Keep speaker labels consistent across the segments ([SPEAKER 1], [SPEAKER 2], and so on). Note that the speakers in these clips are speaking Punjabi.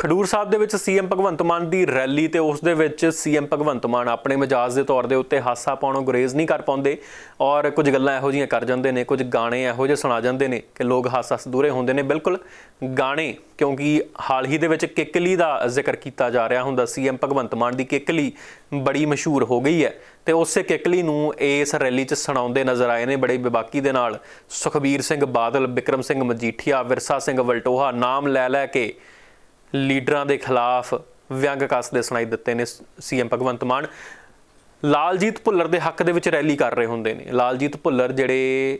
[SPEAKER 1] ਖਡੂਰ ਸਾਹਿਬ ਦੇ ਵਿੱਚ ਸੀਐਮ ਭਗਵੰਤ ਮਾਨ ਦੀ ਰੈਲੀ ਤੇ ਉਸ ਦੇ ਵਿੱਚ ਸੀਐਮ ਭਗਵੰਤ ਮਾਨ ਆਪਣੇ ਮਜਾਜ ਦੇ ਤੌਰ ਦੇ ਉੱਤੇ ਹਾਸਾ ਪਾਉਣੋਂ ਗੁਰੇਜ਼ ਨਹੀਂ ਕਰ ਪਾਉਂਦੇ ਔਰ ਕੁਝ ਗੱਲਾਂ ਇਹੋ ਜਿਹੀਆਂ ਕਰ ਜਾਂਦੇ ਨੇ, ਕੁਝ ਗਾਣੇ ਇਹੋ ਜਿਹੇ ਸੁਣਾ ਜਾਂਦੇ ਨੇ ਕਿ ਲੋਕ ਹਾਸਾ ਹੱਸ ਦੂਰੇ ਹੁੰਦੇ ਨੇ। ਬਿਲਕੁਲ ਗਾਣੇ, ਕਿਉਂਕਿ ਹਾਲ ਹੀ ਦੇ ਵਿੱਚ ਕਿੱਕਲੀ ਦਾ ਜ਼ਿਕਰ ਕੀਤਾ ਜਾ ਰਿਹਾ ਹੁੰਦਾ, ਸੀਐਮ ਭਗਵੰਤ ਮਾਨ ਦੀ ਕਿਕਲੀ ਬੜੀ ਮਸ਼ਹੂਰ ਹੋ ਗਈ ਹੈ ਤੇ ਉਸੇ ਕਿਕਲੀ ਨੂੰ ਇਸ ਰੈਲੀ 'ਚ ਸੁਣਾਉਂਦੇ ਨਜ਼ਰ ਆਏ ਨੇ ਬੜੇ ਬੇਬਾਕੀ ਦੇ ਨਾਲ। ਸੁਖਬੀਰ ਸਿੰਘ ਬਾਦਲ, ਬਿਕਰਮ ਸਿੰਘ ਮਜੀਠੀਆ, ਵਿਰਸਾ ਸਿੰਘ ਵਲਟੋਹਾ ਨਾਮ ਲੈ ਲੈ ਕੇ ਲੀਡਰਾਂ ਦੇ ਖਿਲਾਫ ਵਿਅੰਗ ਕੱਸਦੇ ਸੁਣਾਈ ਦਿੱਤੇ ਨੇ ਸੀਐਮ ਭਗਵੰਤ ਮਾਨ। ਲਾਲਜੀਤ ਭੁੱਲਰ ਦੇ ਹੱਕ ਦੇ ਵਿੱਚ ਰੈਲੀ ਕਰ ਰਹੇ ਹੁੰਦੇ ਨੇ। ਲਾਲਜੀਤ ਭੁੱਲਰ ਜਿਹੜੇ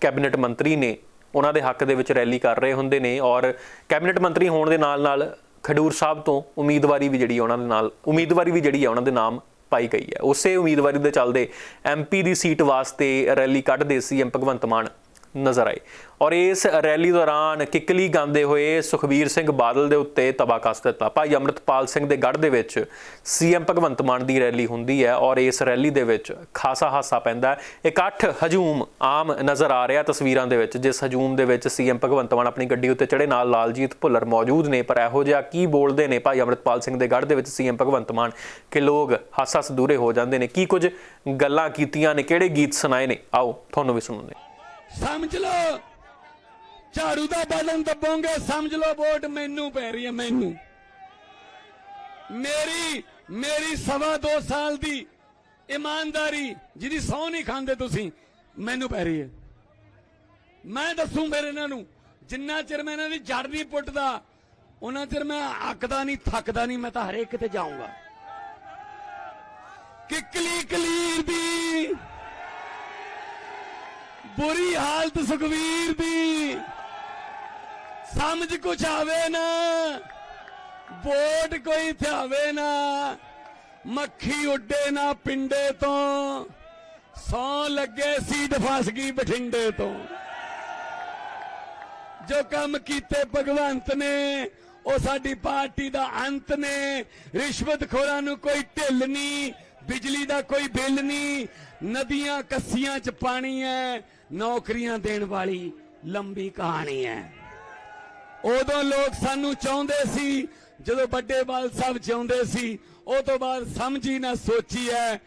[SPEAKER 1] ਕੈਬਨਿਟ ਮੰਤਰੀ ਨੇ, ਉਹਨਾਂ ਦੇ ਹੱਕ ਦੇ ਵਿੱਚ ਰੈਲੀ ਕਰ ਰਹੇ ਹੁੰਦੇ ਨੇ ਔਰ ਕੈਬਨਿਟ ਮੰਤਰੀ ਹੋਣ ਦੇ ਨਾਲ ਨਾਲ ਖਡੂਰ ਸਾਹਿਬ ਤੋਂ ਉਮੀਦਵਾਰੀ ਵੀ ਜਿਹੜੀ ਉਹਨਾਂ ਦੇ ਨਾਲ, ਉਮੀਦਵਾਰੀ ਵੀ ਜਿਹੜੀ ਹੈ ਉਹਨਾਂ ਦੇ ਨਾਮ ਪਾਈ ਗਈ ਹੈ। ਉਸੇ ਉਮੀਦਵਾਰੀ ਦੇ ਚੱਲਦੇ ਐਮਪੀ ਦੀ ਸੀਟ ਵਾਸਤੇ ਰੈਲੀ ਕੱਢਦੇ ਸੀ ਸੀਐਮ ਭਗਵੰਤ ਮਾਨ। ਨਜ਼ਰ ਆਏ ਔਰ ਇਸ ਰੈਲੀ ਦੌਰਾਨ ਕਿੱਕਲੀ ਗਾਉਂਦੇ ਹੋਏ ਸੁਖਬੀਰ ਸਿੰਘ ਬਾਦਲ ਦੇ ਉੱਤੇ ਤਬਾ ਕੱਸ ਦਿੱਤਾ। ਭਾਈ ਅਮਰਤਪਾਲ ਸਿੰਘ ਦੇ ਗੜ੍ਹ ਦੇ ਵਿੱਚ ਸੀਐਮ ਭਗਵੰਤ ਮਾਨ ਦੀ ਰੈਲੀ ਹੁੰਦੀ ਹੈ ਔਰ ਇਸ ਰੈਲੀ ਦੇ ਵਿੱਚ ਖਾਸਾ ਹਾਸਾ ਪੈਂਦਾ ਇਕੱਠ ਹਜੂਮ ਆਮ ਨਜ਼ਰ ਆ ਰਿਹਾ ਤਸਵੀਰਾਂ ਦੇ ਵਿੱਚ, ਜਿਸ ਹਜੂਮ ਦੇ ਵਿੱਚ ਸੀਐਮ ਭਗਵੰਤ ਮਾਨ ਆਪਣੀ ਗੱਡੀ ਉੱਤੇ ਚੜੇ ਨਾਲ ਲਾਲਜੀਤ ਭੁੱਲਰ ਮੌਜੂਦ ਨੇ। ਪਰ ਇਹੋ ਜਿਹਾ ਕੀ ਬੋਲਦੇ ਨੇ ਭਾਈ ਅਮਰਤਪਾਲ ਸਿੰਘ ਦੇ ਗੜ੍ਹ ਦੇ ਵਿੱਚ ਸੀਐਮ ਭਗਵੰਤ ਮਾਨ ਕਿ ਲੋਕ ਹਾਸਾ ਹੱਸ ਦੂਰੇ ਹੋ ਜਾਂਦੇ ਨੇ? ਕੀ ਕੁਝ ਗੱਲਾਂ ਕੀਤੀਆਂ ਨੇ? ਕਿਹੜੇ ਗੀਤ ਸੁਣਾਏ ਨੇ? ਆਓ, ਤੁਹਾਨੂੰ ਵੀ ਸੁਣਾਉਂਦੇ
[SPEAKER 2] ਸਮਝ ਲਓ। ਝਾੜੂ ਦਾ ਬਟਨ ਦੱਬੋਗੇ, ਸਮਝ ਲਓ ਵੋਟ ਮੈਨੂੰ ਪੈ ਰਹੀ ਹੈ, ਮੈਨੂੰ। ਮੇਰੀ ਮੇਰੀ ਸਵਾ ਦੋ ਸਾਲ ਦੀ ਇਮਾਨਦਾਰੀ, ਜਿਹਦੀ ਸੌ ਨਹੀਂ ਖਾਂਦੇ ਤੁਸੀਂ, ਮੈਨੂੰ ਪੈ ਰਹੀ ਹੈ। ਮੈਂ ਦੱਸੂ ਮੇਰੇ ਇਹਨਾਂ ਨੂੰ, ਜਿੰਨਾ ਚਿਰ ਮੈਂ ਇਹਨਾਂ ਦੀ ਜੜ ਨਹੀਂ ਪੁੱਟਦਾ, ਉਹਨਾਂ ਚਿਰ ਮੈਂ ਅੱਕਦਾ ਨਹੀਂ, ਥੱਕਦਾ ਨਹੀਂ, ਮੈਂ ਤਾਂ ਹਰੇਕ ਤੇ ਜਾਊਂਗਾ। ਕਿ ਕਲੀ ਕਲੀ ਬੁਰੀ ਹਾਲਤ ਸੁਖਵੀਰ ਦੀ। ਸਮਝ ਕੁਛ ਆਵੇ ਨਾ, ਵੋਟ ਕੋਈ ਥਿਆਵੇ ਨਾ, ਮੱਖੀ ਉੱਡੇ ਨਾ ਪਿੰਡੇ ਤੋਂ, ਸੌ ਲੱਗੇ ਸੀਟ ਫਸ ਗਈ ਬਠਿੰਡੇ ਤੋਂ। ਜੋ ਕੰਮ ਕੀਤੇ ਭਗਵੰਤ ਨੇ, ਉਹ ਸਾਡੀ ਪਾਰਟੀ ਦਾ ਅੰਤ ਨੇ। ਰਿਸ਼ਵਤਖੋਰਾਂ ਨੂੰ ਕੋਈ ਢਿੱਲ ਨਹੀਂ, ਬਿਜਲੀ ਦਾ ਕੋਈ ਬਿੱਲ ਨਹੀਂ, ਨਦੀਆਂ ਕੱਸੀਆਂ 'ਚ ਪਾਣੀ ਹੈ ਨੌਕਰੀਆਂ ਦੇਣ ਵਾਲੀ ਲੰਬੀ ਕਹਾਣੀ ਹੈ। ਉਦੋਂ ਲੋਕ ਸਾਨੂੰ ਚਾਹੁੰਦੇ ਸੀ, ਜਦੋਂ ਵੱਡੇ ਬਾਲ ਸਾਹਿਬ ਚਾਹੁੰਦੇ ਸੀ, ਉਹ ਤੋਂ ਬਾਅਦ ਸਮਝੀ ਨਾ ਸੋਚੀ ਹੈ।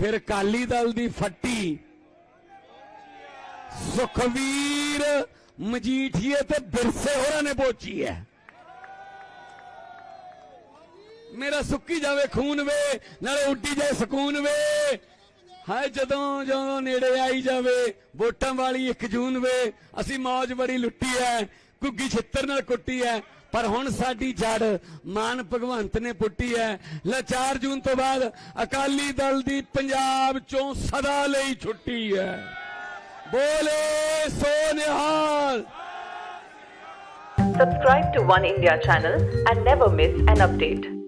[SPEAKER 2] ਫਿਰ ਕਾਲੀ ਦਲ ਦੀ ਫੱਟੀ। ਸੁਖਵੀਰ ਮਜੀਠੀਏ ਤੇ ਬਿਰਸੇ ਹੋਰਾਂ ਨੇ ਪੋਚੀ ਹੈ। ਮੇਰਾ ਸੁੱਕੀ ਜਾਵੇ ਖੂਨ ਵੇ, ਨਾਲੇ ਉੱਡੀ ਜਾਏ ਸਕੂਨ ਵੇ। ਹਾਏ, ਜਦੋਂ ਜਦੋਂ ਨੇੜੇ ਆਈ ਜਾਵੇ, ਵੋਟਾਂ ਵਾਲੀ 1 ਜੂਨ ਵੇ, ਅਸੀਂ ਮੌਜ ਬੜੀ ਲੁੱਟੀ ਐ ਕੁੱਗੀ ਛਿੱਤਰ ਨਾਲ ਕੁੱਟੀ ਐ, ਪਰ ਹੁਣ ਸਾਡੀ ਜੜ ਮਾਨ ਭਗਵੰਤ ਨੇ ਪੁੱਟੀ ਐ। ਲੈ 4 ਜੂਨ ਤੋਂ ਬਾਅਦ ਅਕਾਲੀ ਦਲ ਦੀ ਪੰਜਾਬ ਚੋਂ ਸਦਾ ਲਈ ਛੁੱਟੀ ਐ। ਬੋਲੇ ਸੋ ਨਿਹਾਲ।
[SPEAKER 3] Subscribe to One India channel and never miss an update.